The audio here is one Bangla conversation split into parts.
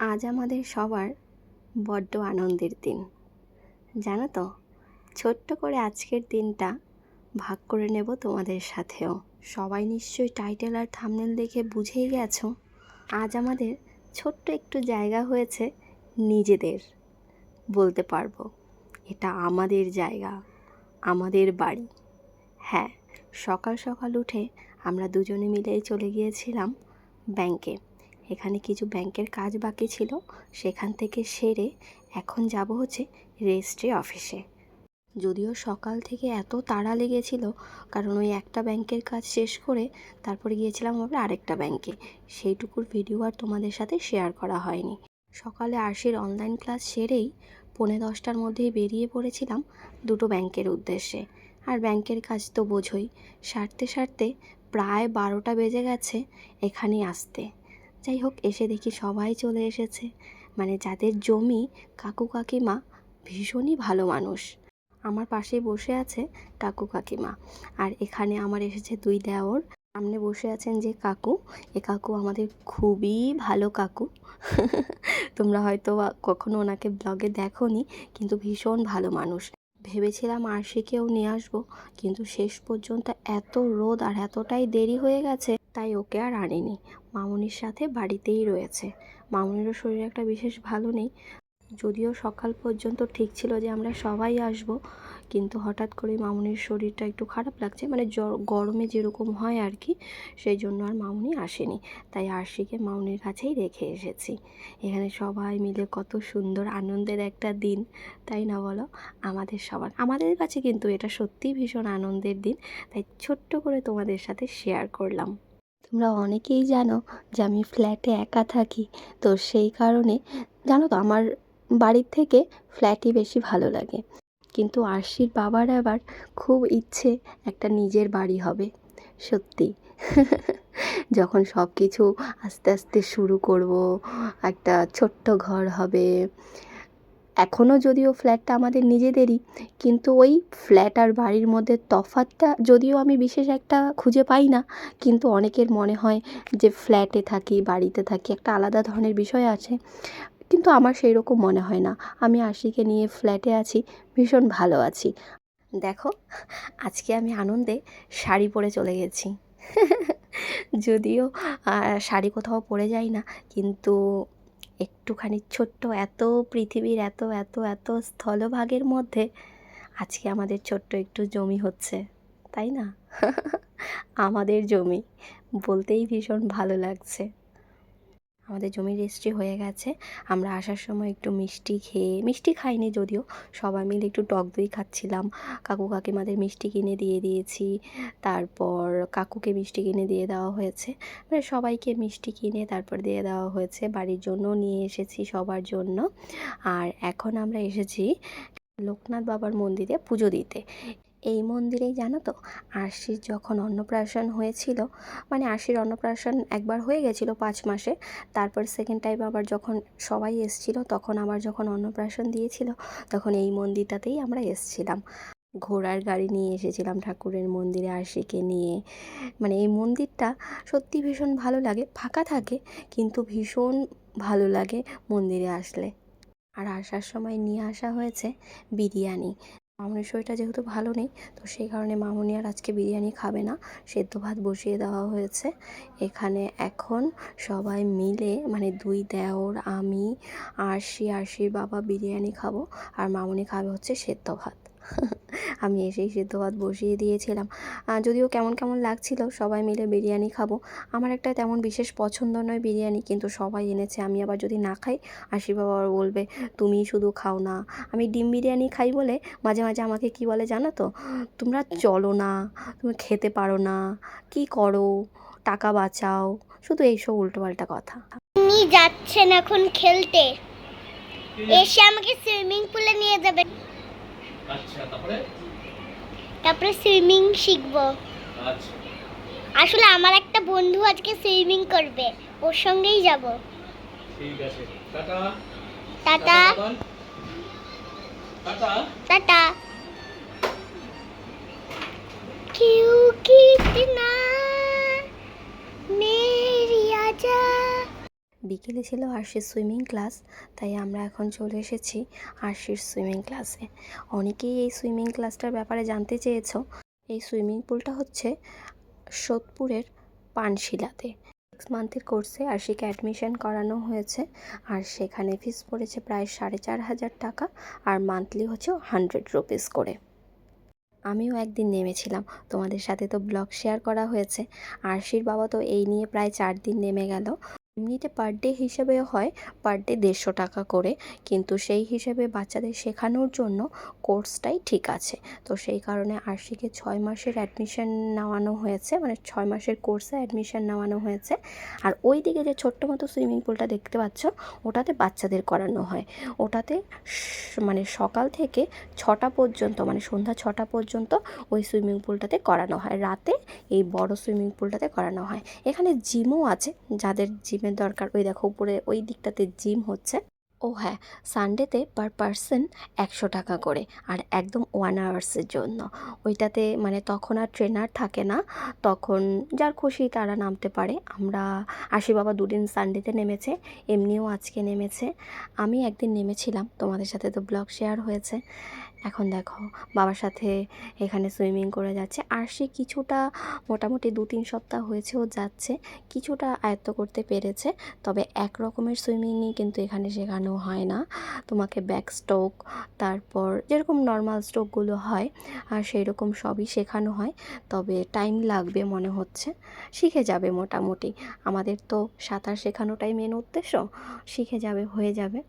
আজ আমাদের সবার বড্ড আনন্দের দিন। জানো তো, ছোট্ট করে আজকের দিনটা ভাগ করে নেব তোমাদের সাথেও। সবাই নিশ্চয়ই টাইটেল আর থামনেল দেখে বুঝেই গেছো। আজ আমাদের ছোট্ট একটু জায়গা হয়েছে নিজেদের বলতে পারব। এটা আমাদের জায়গা, আমাদের বাড়ি। হ্যাঁ সকাল সকাল উঠে আমরা দুজনে মিলেই চলে গিয়েছিলাম ব্যাংকে এখানে কিছু ব্যাংকের কাজ বাকি ছিল। সেখান থেকে সেরে এখন যাব হচ্ছে রেজিস্ট্রি অফিসে। যদিও সকাল থেকে এত তাড়া লেগেছিল, কারণ ওই একটা ব্যাংকের কাজ শেষ করে তারপরে গিয়েছিলাম আমরা আরেকটা ব্যাংকে। সেইটুকুর ভিডিও আর তোমাদের সাথে শেয়ার করা হয়নি। সকালে আরশির অনলাইন ক্লাস সেরেই পৌনে দশটার মধ্যেই বেরিয়ে পড়েছিলাম দুটো ব্যাংকের উদ্দেশ্যে। আর ব্যাংকের কাজ তো বোঝোই, সারতে সারতে প্রায় বারোটা বেজে গেছে এখানেই আসতে। যাই হোক এসে দেখি সবাই চলে এসেছে। মানে যাদের জমি, কাকু কাকিমা ভীষণই ভালো মানুষ। আমার পাশেই বসে আছে কাকু কাকিমা। আর এখানে আমার এসেছে দুই দেওর। সামনে বসে আছেন যে কাকু। এ কাকু আমাদের খুবই ভালো কাকু। তোমরা হয়তো কখনো ওনাকে ব্লগে দেখোনি, কিন্তু ভীষণ ভালো মানুষ। ভেবেছিলাম আরশিকেও নিয়ে আসব, কিন্তু শেষ পর্যন্ত এত রোদ আর এতটাই দেরি হয়ে গেছে, তাই ওকে আর আনিনি। মামুনির সাথে বাড়িতেই রয়েছে। মামুনিরও শরীর একটা বিশেষ ভালো নেই। যদিও সকাল পর্যন্ত ঠিক ছিল যে আমরা সবাই আসব, কিন্তু হঠাৎ করে মামুনির শরীরটা একটু খারাপ লাগছে মানে জ্বর, গরমে যেরকম হয় আর কি, সেই জন্য আর মামুনি আসেনি। তাই আরশিকে মামুনির কাছেই রেখে এসেছি। এখানে সবাই মিলে কত সুন্দর আনন্দের একটা দিন, তাই না বলো? আমাদের সবার, আমাদের কাছে কিন্তু এটা সত্যিই ভীষণ আনন্দের দিন। তাই ছোট্ট করে তোমাদের সাথে শেয়ার করলাম। তোমরা অনেকেই জানো যে আমি ফ্ল্যাটে একা থাকি। তো সেই কারণে জানো তো আমার বাড়ির থেকে ফ্ল্যাটই বেশি ভালো লাগে। কিন্তু আরশির বাবার আবার খুব ইচ্ছে একটা নিজের বাড়ি হবে। সত্যি। যখন সব কিছু আস্তে আস্তে শুরু করব, একটা ছোট্ট ঘর হবে এখনও যদিও ফ্ল্যাটটা আমাদের নিজেদেরই, কিন্তু ওই ফ্ল্যাট আর বাড়ির মধ্যে তফাতটা যদিও আমি বিশেষ একটা খুঁজে পাই না, কিন্তু অনেকের মনে হয় যে ফ্ল্যাটে থাকি, বাড়িতে থাকি, একটা আলাদা ধরনের বিষয় আছে, কিন্তু আমার সেই রকম মনে হয় না। আমি আশিকে নিয়ে ফ্ল্যাটে আছি, ভীষণ ভালো আছি। দেখো, আজকে আমি আনন্দে শাড়ি পরে চলে গেছি। যদিও শাড়ি কোথাও পরে যাই না, কিন্তু একটুখানি ছোট্ট এত পৃথিবীর এত এত এত স্থলভাগের মধ্যে আজকে আমাদের ছোট্ট একটু জমি হচ্ছে, তাই না? আমাদের জমি। বলতেই ভীষণ ভালো লাগছে। আমাদের জমি রেজিস্ট্রি হয়ে গেছে। আমরা আসার সময় একটু মিষ্টি খেয়ে, মিষ্টি খাইনি যদিও, সবাই মিলে একটু টক দই খাচ্ছিলাম। কাকু কাকিমাদের মিষ্টি কিনে দিয়ে দিয়েছি। তারপর কাকুকে মিষ্টি কিনে দিয়ে দেওয়া হয়েছে। মানে সবাইকে মিষ্টি কিনে তারপর দিয়ে দেওয়া হয়েছে। বাড়ির জন্য নিয়ে এসেছি সবার জন্য। আর এখন আমরা এসেছি লোকনাথ বাবার মন্দিরে পুজো দিতে। এই মন্দিরেই জানো তো? আরশির যখন অন্নপ্রাশন হয়েছিল মানে আরশির অন্নপ্রাশন একবার হয়ে গেছিল পাঁচ মাসে, তারপর সেকেন্ড টাইম আবার যখন সবাই এসছিল, তখন আবার যখন অন্নপ্রাশন দিয়েছিল, তখন এই মন্দিরটাতেই আমরা এসছিলাম। ঘোড়ার গাড়ি নিয়ে এসেছিলাম ঠাকুরের মন্দিরে আরশিকে নিয়ে। মানে এই মন্দিরটা সত্যি ভীষণ ভালো লাগে, ফাঁকা থাকে, কিন্তু ভীষণ ভালো লাগে মন্দিরে আসলে। আর আসার সময় নিয়ে আসা হয়েছে বিরিয়ানি। মামুনির শরীরটা যেহেতু ভালো নেই, তো সেই কারণে মামুনি আর আজকে বিরিয়ানি খাবে না। সেদ্ধ ভাত বসিয়ে দেওয়া হয়েছে। এখানে এখন সবাই মিলে মানে দুই দেওর, আমি, আরশি, আরশির বাবা বিরিয়ানি খাব। আর মামুনি খাবে হচ্ছে সেদ্ধ ভাত। আমি এসেই সেদ্ধ ভাত বসিয়ে দিয়েছিলাম। যদিও কেমন কেমন লাগছিল সবাই মিলে বিরিয়ানি খাব। আমার একটা তেমন বিশেষ পছন্দ নয় বিরিয়ানি কিন্তু সবাই এনেছে আমি আবার যদি না খাই আশি বাবা বলবে তুমি শুধু খাও না। আমি ডিম বিরিয়ানি খাই বলে মাঝে মাঝে আমাকে কি বলে জানো তো তোমরা চলো না তুমি খেতে পারো না কি করো টাকা বাঁচাও। শুধু এইসব উল্টোপাল্টা কথা। উনি যাচ্ছেন এখন খেলতে। এসে আমাকে সুইমিং পুলে নিয়ে যাবে। আচ্ছা, তারপরে? সুইমিং শিখব। আচ্ছা। আসলে আমার একটা বন্ধু আজকে সুইমিং করবে ওর সঙ্গেই যাব। Tata. Tata. Tata tata. Q কিতনা বিকেলে ছিল আরশির সুইমিং ক্লাস, তাই আমরা এখন চলে এসেছি আরশির সুইমিং ক্লাসে। অনেকেই এই সুইমিং ক্লাসটার ব্যাপারে জানতে চেয়েছ। এই সুইমিং পুলটা হচ্ছে সোদপুরের পানশিলাতে। সিক্স মান্থের কোর্সে আরশিকে অ্যাডমিশন করানো হয়েছে আর সেখানে ফিস পড়েছে প্রায় সাড়ে চার হাজার টাকা আর মান্থলি হচ্ছে হান্ড্রেড রুপিস করে। আমিও একদিন নেমেছিলাম। তোমাদের সাথে তো ব্লগ শেয়ার করা হয়েছে। আরশির বাবা তো এই নিয়ে প্রায় চার দিন নেমে গেল। এমনিতে পার ডে হিসেবে হয় পার ডে দেড়শো টাকা করে। কিন্তু সেই হিসেবে বাচ্চাদের শেখানোর জন্য কোর্সটাই ঠিক আছে। তো সেই কারণে আরশিকে ছয় মাসের অ্যাডমিশন নেওয়ানো হয়েছে মানে ছয় মাসের কোর্সে অ্যাডমিশন নেওয়ানো হয়েছে। আর ওই দিকে যে ছোট্ট মতো সুইমিং পুলটা দেখতে পাচ্ছ, ওটাতে বাচ্চাদের করানো হয়। ওটাতে মানে সকাল থেকে ছটা পর্যন্ত মানে সন্ধ্যা ছটা পর্যন্ত ওই সুইমিং পুলটাতে করানো হয়। রাতে এই বড় সুইমিং পুলটাতে করানো হয়। এখানে জিমও আছে, যাদের জিমের দরকার। ওই দেখো, উপরে ওই দিকটাতে জিম হচ্ছে। ও হ্যাঁ সানডেতে পার পারসন একশো টাকা করে, আর একদম ওয়ান আওয়ার্সের জন্য। ওইটাতে মানে তখন আর ট্রেনার থাকে না, তখন যার খুশি তারা নামতে পারে। আমরা আশি বাবা দুদিন সানডেতে নেমেছে, এমনিও আজকে নেমেছে। আমি একদিন নেমেছিলাম, তোমাদের সাথে তো ব্লগ শেয়ার হয়েছে। এখন দেখো, বাবার সাথে এখানে সুইমিং করে যাচ্ছে। আর সে কিছুটা মোটামুটি দু তিন সপ্তাহ হয়েছেও যাচ্ছে, কিছুটা আয়ত্ত করতে পেরেছে। তবে এক রকমের সুইমিংই কিন্তু এখানে শেখানো হয় না। তোমাকে ব্যাক স্ট্রোক, তারপর যেরকম নর্মাল স্ট্রোকগুলো হয়, আর সেই রকম সবই শেখানো হয়। তবে টাইম লাগবে মনে হচ্ছে। শিখে যাবে মোটামুটি। আমাদের তো সাঁতার শেখানোটাই মেন উদ্দেশ্য। শিখে যাবে, হয়ে যাবে।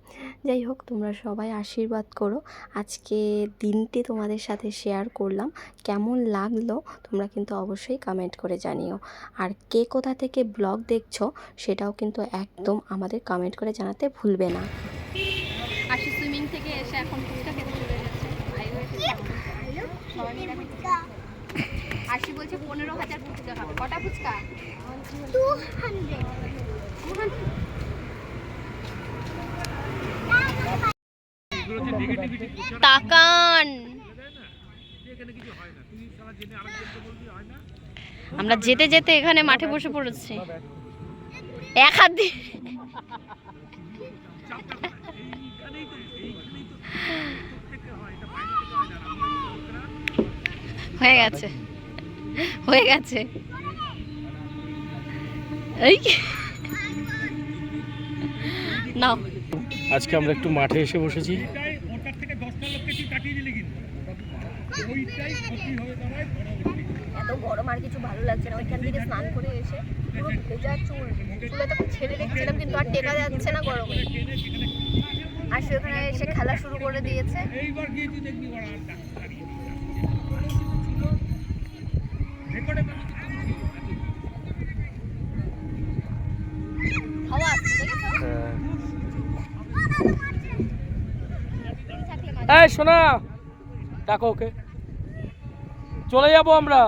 যাই হোক, তোমরা সবাই আশীর্বাদ করো। আজকে দিনটি তোমাদের সাথে শেয়ার করলাম। কেমন লাগল তোমরা কিন্তু অবশ্যই কমেন্ট করে জানিও। আর কে কোথা থেকে ব্লগ দেখছ সেটাও কিন্তু একদম আমাদের কমেন্ট করে জানাতে ভুলবে না। আশি সুইমিং থেকে এসে এখন ফুচকা খেতে চলে যাচ্ছে। আশি বলছে পনেরো হাজার ফুচকা খাব কটা ফুচকা? টু হান্ড্রেড তাকান। আমরা যেতে যেতে এখানে মাঠে বসে পড়েছি। এক হাত হয়ে গেছে। হয়ে গেছে। এই নাও। আজকে আমরা একটু মাঠে এসে বসেছি। এত গরম আর কিছু ভালো লাগছে না। ওইখান থেকে স্নান করে এসে পুরো ভেজা চুল। চুলে তখন ছেড়ে রেখেছিলাম, কিন্তু আর টেকা যাচ্ছে না গরমে। আর সে ওখানে এসে খেলা শুরু করে দিয়েছে। দেখেছ? এই, শোনা। ডাকো ওকে। চলে যাব আমরা।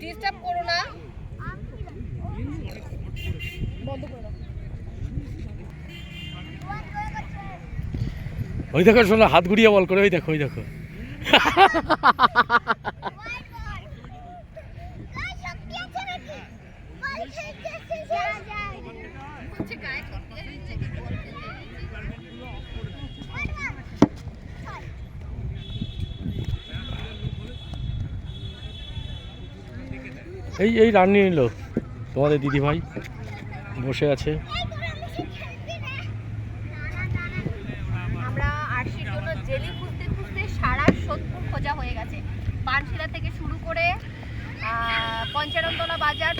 ডিস্টার্ব করো না। ওই দেখো শোনা হাত ঘুরিয়ে বল করে ওই দেখো ওই দেখো। গায়ে করতে দিচ্ছে কি বলতে এই এই রান্নি নিল। তোমাদের দিদি ভাই বসে আছে। জেলি সারা খোঁজা হয়ে গেছে। থেকে শুরু করে বাজার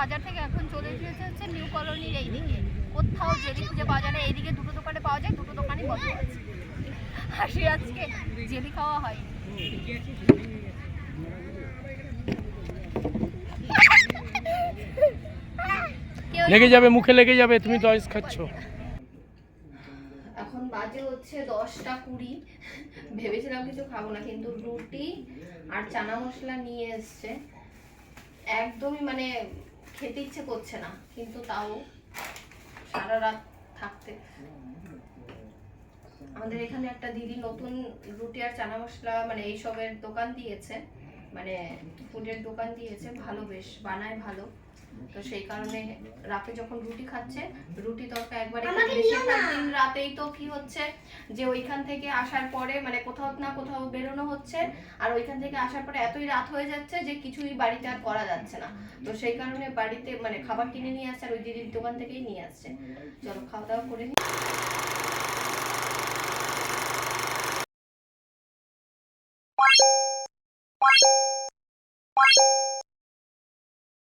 বাজার থেকে এখন চলে নিউ কলোনির এই দিকে কোথাও জেলি খুঁজে এইদিকে দুটো দোকানে পাওয়া যায়, দুটো আজকে জেলি খাওয়া হয় লেগে যাবে, মুখে লেগে যাবে, তুমি তো আইস খাচ্ছ। এখন বাজে হচ্ছে দশটা কুড়ি। ভেবেছিলাম কিছু খাব না, কিন্তু রুটি আর চানা মশলা নিয়ে এসছে। একদমই মানে খেতে ইচ্ছে করছে না, কিন্তু তাও সারা রাত থাকতে। আমাদের এখানে একটা দিদি নতুন রুটি আর চানা মশলা মানে এইসবের দোকান দিয়েছে। মানে ফুডের দোকান দিয়েছে, ভালো বেশ, বানায় ভালো। তো সেই কারণে রাতে যখন রুটি খাচ্ছে রুটি তরকা একবারে। দিন রাতেই তো কি হচ্ছে যে ওইখান থেকে আসার পরে মানে কোথাও না কোথাও বেরোনো হচ্ছে আর ওইখান থেকে আসার পরে এতই রাত হয়ে যাচ্ছে যে কিছুই বাড়িতে আর করা যাচ্ছে না। তো সেই কারণে বাড়িতে মানে খাবার কিনে নিয়ে আসছে আর ওই দিদির দোকান থেকেই নিয়ে আসছে। চলো খাওয়া দাওয়া করে নিই